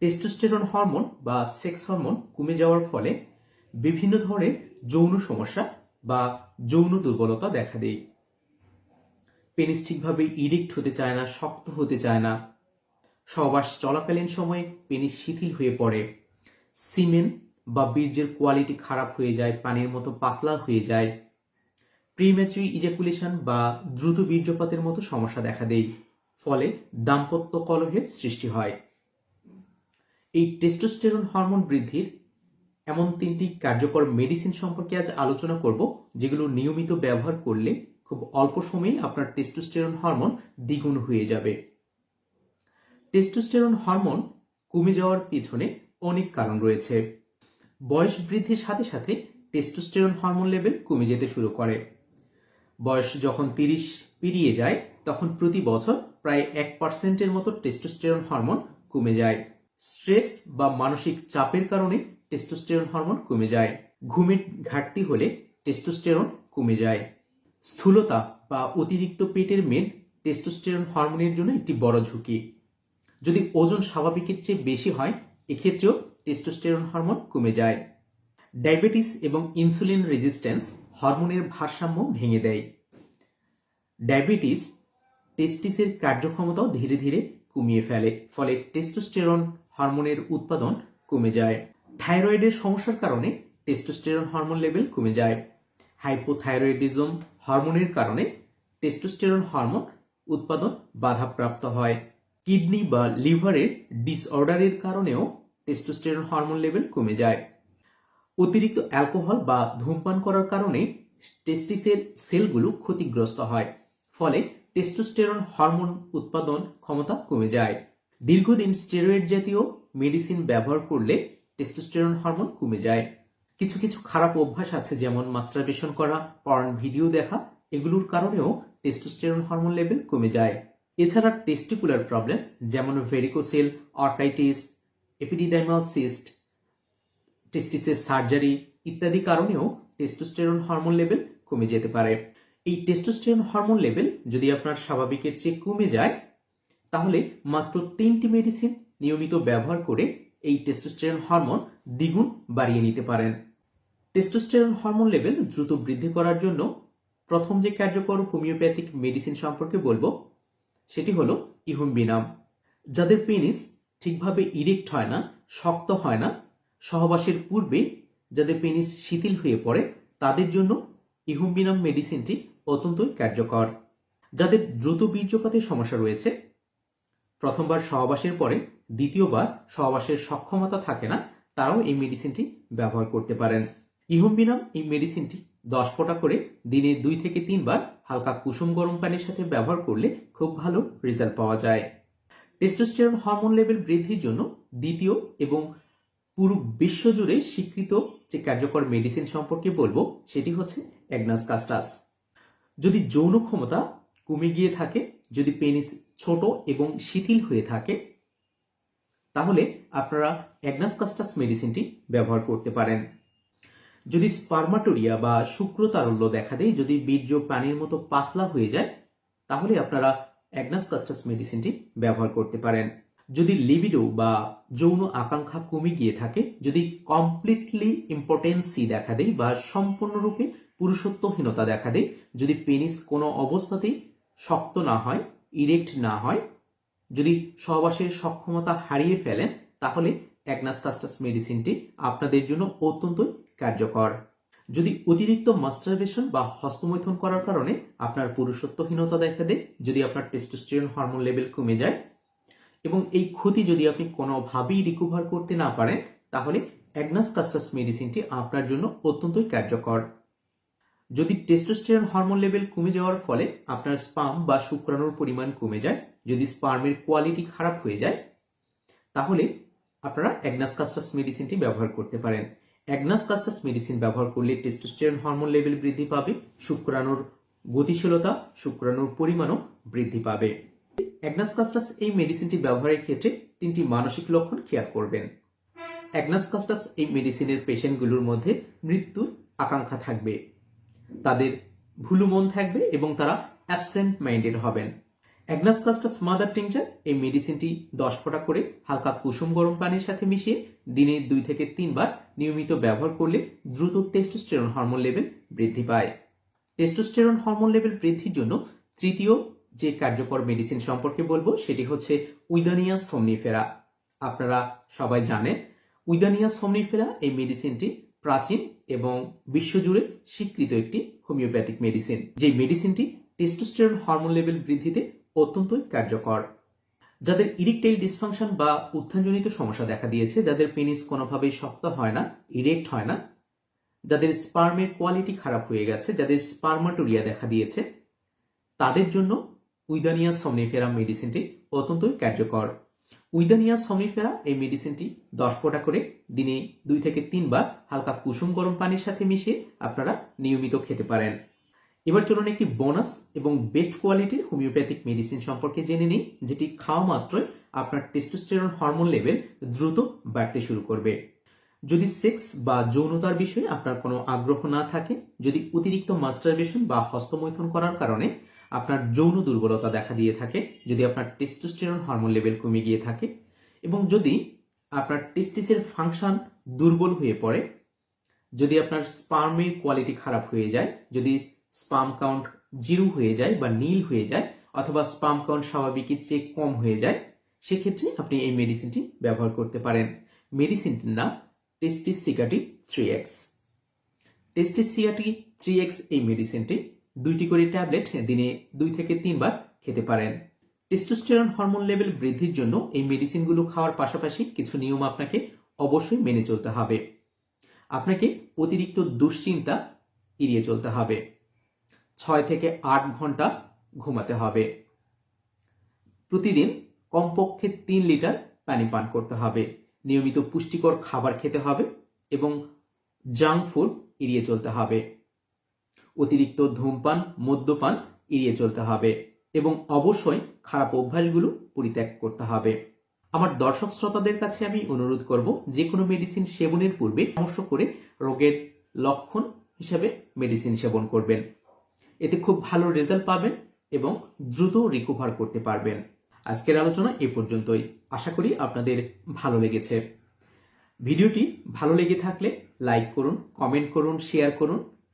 Testosterone hormone বা sex hormone কমে যাওয়ার ফলে বিভিন্ন ধরনের যৌন সমস্যা বা যৌন দুর্বলতা দেখা দেয়। পেনিস ঠিকভাবে ইরেক্ট হতে চায় না, শক্ত হতে চায় না। সহবাস চলাকালীন সময়ে পেনিস শিথিল হয়ে পড়ে। সিমেন্ট বা বীর্যের কোয়ালিটি খারাপ হয়ে যায়, পানির মতো পাতলা হয়ে যায়। প্রিম্যাচুরি ইজাকুলেশন বা দ্রুত বীর্যপাতের মতো সমস্যা দেখা দেয়। ফলে দাম্পত্য কলহের সৃষ্টি হয়। এই টেস্টোস্টেরন হরমোন বৃদ্ধির এমন তিনটি কার্যকর মেডিসিন সম্পর্কে আজ আলোচনা করব, যেগুলো নিয়মিত ব্যবহার করলে খুব অল্প সময়ে আপনার টেস্টোস্টেরন হরমোন দ্বিগুণ হয়ে যাবে। টেস্টোস্টেরন হরমোন কমে যাওয়ার পিছনে অনেক কারণ রয়েছে। বয়স বৃদ্ধির সাথে সাথে টেস্টোস্টেরন হরমোন লেভেল কমে যেতে শুরু করে। বয়স যখন তিরিশ পেরিয়ে যায়, তখন প্রতি বছর প্রায় এক পার্সেন্টের মতো টেস্টোস্টেরন হরমোন কমে যায়। স্ট্রেস বা মানসিক চাপের কারণে টেস্টোস্টেরন হরমোন কমে যায়। ঘুমের ঘাটতি হলে টেস্টোস্টেরন কমে যায়। স্থূলতা বা অতিরিক্ত পেটের মেদ টেস্টোস্টেরন হরমোনের জন্য একটি বড় ঝুঁকি। যদি ওজন স্বাভাবিকের চেয়ে বেশি হয়, এক্ষেত্রেও টেস্টোস্টেরন হরমোন কমে যায়। ডায়াবেটিস এবং ইনসুলিন রেজিস্ট্যান্স হরমোনের ভারসাম্য ভেঙে দেয়। ডায়াবেটিস টেস্টিসের কার্যক্ষমতাও ধীরে ধীরে কমিয়ে ফেলে, ফলে টেস্টোস্টেরন হরমোনের উৎপাদন কমে যায়। থাইরয়েডের সমস্যার কারণে টেস্টোস্টেরন হরমোন লেভেল কমে যায়। হাইপোথাইরয়েডিজম হরমোনের কারণে টেস্টোস্টেরন হরমোন উৎপাদন বাধাপ্রাপ্ত হয়। কিডনি বা লিভারের ডিসঅর্ডারের কারণেও টেস্টোস্টেরন হরমোন লেভেল কমে যায়। অতিরিক্ত অ্যালকোহল বা ধূমপান করার কারণে টেস্টিসের সেলগুলো ক্ষতিগ্রস্ত হয়। ফলে টেস্টোস্টেরন হরমোন উৎপাদন ক্ষমতা কমে যায়। দীর্ঘদিন স্টেরয়েড জাতীয় মেডিসিন ব্যবহার করলে টেস্টোস্টেরন হরমোন কমে যায়। কিছু কিছু খারাপ অভ্যাস আছে, যেমন মাস্টারবেশন করা পর্ন ভিডিও দেখা, এগুলোর কারণেও টেস্টোস্টেরন হরমোন লেভেল কমে যায়। এছাড়া টেস্টিকুলার প্রবলেম যেমন ভেরিকোসেল অর্কাইটিস এপিডিডাইমাল সিস্ট টেস্টিসের সার্জারি ইত্যাদি কারণেও টেস্টোস্টেরন হরমোন লেভেল কমে যেতে পারে। এই টেস্টোস্টেরন হরমোন লেভেল যদি আপনার স্বাভাবিকের চেয়ে কমে যায় তাহলে মাত্র তিনটি মেডিসিন নিয়মিত ব্যবহার করে এই টেস্টোস্টেরন হরমোন দ্বিগুণ বাড়িয়ে নিতে পারেন। টেস্টোস্টেরন হরমোন লেভেল দ্রুত বৃদ্ধি করার জন্য প্রথম যে কার্যকর হোমিওপ্যাথিক মেডিসিন সম্পর্কে বলব, সেটি হলো ইহুম্বিনাম। যাদের পেনিস ঠিকভাবে ইরেক্ট হয় না, শক্ত হয় না, সহবাসের পূর্বে যাদের পেনিস শিথিল হয়ে পড়ে, তাদের জন্য ইহুম্বিনাম মেডিসিনটি অত্যন্তই কার্যকর। যাদের দ্রুত বীর্যপাতের সমস্যা রয়েছে প্রথমবার সহবাসের পরে দ্বিতীয়বার সহবাসের সক্ষমতা থাকে না, তারাও এই মেডিসিনটি ব্যবহার করতে পারেন। ইহুম্বিনাম এই মেডিসিনটি দশ ফোঁটা করে দিনে দুই থেকে তিনবার হালকা কুসুম গরম পানির সাথে ব্যবহার করলে খুব ভালো রেজাল্ট পাওয়া যায়। টেস্টোস্টেরন হরমোন লেভেল বৃদ্ধির জন্য দ্বিতীয় এবং পুরো বিশ্বজুড়ে স্বীকৃত যে কার্যকর মেডিসিন সম্পর্কে বলব, সেটি হচ্ছে অ্যাগনাস কাস্টাস যদি যৌন ক্ষমতা কমে গিয়ে থাকে যদি পেনিস ছোট এবং শিথিল হয়ে থাকে, তাহলে আপনারা অ্যাগনাস কাস্টাস মেডিসিনটি ব্যবহার করতে পারেন। যদি স্পার্মাটোরিয়া বা শুক্রতারল্য দেখা দেয়, যদি বীর্য পানির মতো পাতলা হয়ে যায়, তাহলে আপনারা অ্যাগনাস কাস্টাস মেডিসিনটি ব্যবহার করতে পারেন। যদি লিবিডো বা যৌন আকাঙ্ক্ষা কমে গিয়ে থাকে, যদি কমপ্লিটলি ইম্পর্টেন্সি দেখা দেয় বা সম্পূর্ণরূপে পুরুষত্বহীনতা দেখা দেয়, যদি পেনিস কোনো অবস্থাতেই শক্ত না হয় ইরেক্ট না হয়। যদি সহবাসের সক্ষমতা হারিয়ে ফেলেন, তাহলে অ্যাগনাস কাস্টাস মেডিসিনটি আপনাদের জন্য অত্যন্ত কার্যকর। যদি অতিরিক্ত মাস্টারবেশন বা হস্তমৈথুন করার কারণে আপনার পুরুষত্বহীনতা দেখা দেয়, যদি আপনার টেস্টোস্টেরন হরমোন লেভেল কমে যায়, এবং এই ক্ষতি যদি আপনি কোনোভাবেই রিকভার করতে না পারেন, তাহলে অ্যাগনাস কাস্টাস মেডিসিনটি আপনার জন্য অত্যন্তই কার্যকর। যদি টেস্টোস্টেরন হরমোন লেভেল কমে যাওয়ার ফলে আপনার স্পাম বা শুক্রাণুর পরিমাণ কমে যায়, যদি স্পার্মের কোয়ালিটি খারাপ হয়ে যায়, তাহলে আপনারা অ্যাগনাস কাস্টাস মেডিসিনটি ব্যবহার করতে পারেন। অ্যাগনাস কাস্টাস মেডিসিন ব্যবহার করলে টেস্টোস্টেরন হরমোন লেভেল বৃদ্ধি পাবে, শুক্রাণুর গতিশীলতা, শুক্রাণুর পরিমাণও বৃদ্ধি পাবে। অ্যাগনাস কাস্টাস এই মেডিসিনটি ব্যবহারের ক্ষেত্রে তিনটি মানসিক লক্ষণ খেয়াল করবেন। অ্যাগনাস কাস্টাস এই মেডিসিনের পেশেন্টগুলোর মধ্যে মৃত্যুর আকাঙ্ক্ষা থাকবে। তাদের ভুলু মন থাকবে এবং তারা অ্যাবসেন্ট মাইন্ডেড হবেন। অ্যাগনাস কাস্টাস মাদার টিংচার এই মেডিসিনটি দশ ফোঁটা করে হালকা কুসুম গরম পানির সাথে মিশিয়ে দিনে দুই থেকে তিনবার নিয়মিত ব্যবহার করলে দ্রুত টেস্টোস্টেরন হরমোন লেভেল বৃদ্ধি পায়। টেস্টোস্টেরন হরমোন লেভেল বৃদ্ধির জন্য তৃতীয় যে কার্যকর মেডিসিন সম্পর্কে বলব, সেটি হচ্ছে উইদানিয়া সোমনিফেরা আপনারা সবাই জানেন, উইদানিয়া সোমনিফেরা এই মেডিসিনটি প্রাচীন এবং বিশ্বজুড়ে স্বীকৃত একটি হোমিওপ্যাথিক মেডিসিন যে মেডিসিনটি টেস্টোস্টেরন হরমোন লেভেল বৃদ্ধিতে অত্যন্তই কার্যকর। যাদের ইরেকটাইল ডিসফাংশন বা উত্থানজনিত সমস্যা দেখা দিয়েছে, যাদের পেনিস কোনোভাবেই শক্ত হয় না ইরেক্ট হয় না, যাদের স্পার্মের কোয়ালিটি খারাপ হয়ে গেছে, যাদের স্পার্মাটোরিয়া দেখা দিয়েছে, তাদের জন্য উইদানিয়া সমনিফেরা মেডিসিনটি অত্যন্তই কার্যকর। উইদানিয়া সমনিফেরা এই মেডিসিনটি দশ ফোঁটা করে দিনে দুই থেকে তিনবার হালকা কুসুম গরম পানির সাথে মিশিয়ে আপনারা নিয়মিত খেতে পারেন। এবার চলুন একটি বোনাস এবং বেস্ট কোয়ালিটির হোমিওপ্যাথিক মেডিসিন সম্পর্কে জেনে নিই, যেটি খাওয়া মাত্রই আপনার টেস্টোস্টেরন হরমোন লেভেল দ্রুত বাড়তে শুরু করবে। যদি সেক্স বা যৌনতার বিষয়ে আপনার কোনো আগ্রহ না থাকে, যদি অতিরিক্ত মাস্টারবেশন বা হস্তমৈথন করার কারণে আপনার যৌন দুর্বলতা দেখা দিয়ে থাকে, যদি আপনার টেস্টোস্টেরন হরমোন লেভেল কমে গিয়ে থাকে, এবং যদি আপনার টেস্টিসের ফাংশন দুর্বল হয়ে পড়ে, যদি আপনার স্পার্মের কোয়ালিটি খারাপ হয়ে যায়, যদি স্পাম কাউন্ট জিরো হয়ে যায় বা নীল হয়ে যায়, অথবা স্পাম কাউন্ট স্বাভাবিকের চেয়ে কম হয়ে যায়, সেক্ষেত্রে আপনি এই মেডিসিনটি ব্যবহার করতে পারেন। মেডিসিনটির নাম টেস্টিস সিকাটি থ্রি এক্স টেস্টিস সিকাটি থ্রি এক্স এই মেডিসিনটি দুইটি করে ট্যাবলেট দিনে দুই থেকে তিনবার খেতে পারেন। টেস্টোস্টেরন হরমোন লেভেল বৃদ্ধির জন্য এই মেডিসিনগুলো খাওয়ার পাশাপাশি কিছু নিয়ম আপনাকে অবশ্যই মেনে চলতে হবে। আপনাকে অতিরিক্ত দুশ্চিন্তা এড়িয়ে চলতে হবে। ছয় থেকে আট ঘণ্টা ঘুমাতে হবে। প্রতিদিন কমপক্ষে তিন লিটার পানি পান করতে হবে। নিয়মিত পুষ্টিকর খাবার খেতে হবে এবং জাঙ্ক ফুড এড়িয়ে চলতে হবে। অতিরিক্ত ধূমপান, মদ্যপান এড়িয়ে চলতে হবে এবং অবশ্যই খারাপ অভ্যাসগুলো পরিত্যাগ করতে হবে। আমার দর্শক শ্রোতাদের কাছে আমি অনুরোধ করব যে কোনো মেডিসিন সেবনের পূর্বে পরামর্শ করে রোগের লক্ষণ হিসাবে মেডিসিন সেবন করবেন। এতে খুব ভালো রেজাল্ট পাবেন এবং দ্রুত রিকভার করতে পারবেন। আজকের আলোচনা এ পর্যন্তই। আশা করি আপনাদের ভালো লেগেছে। ভিডিওটি ভালো লেগে থাকলে লাইক করুন কমেন্ট করুন শেয়ার করুন।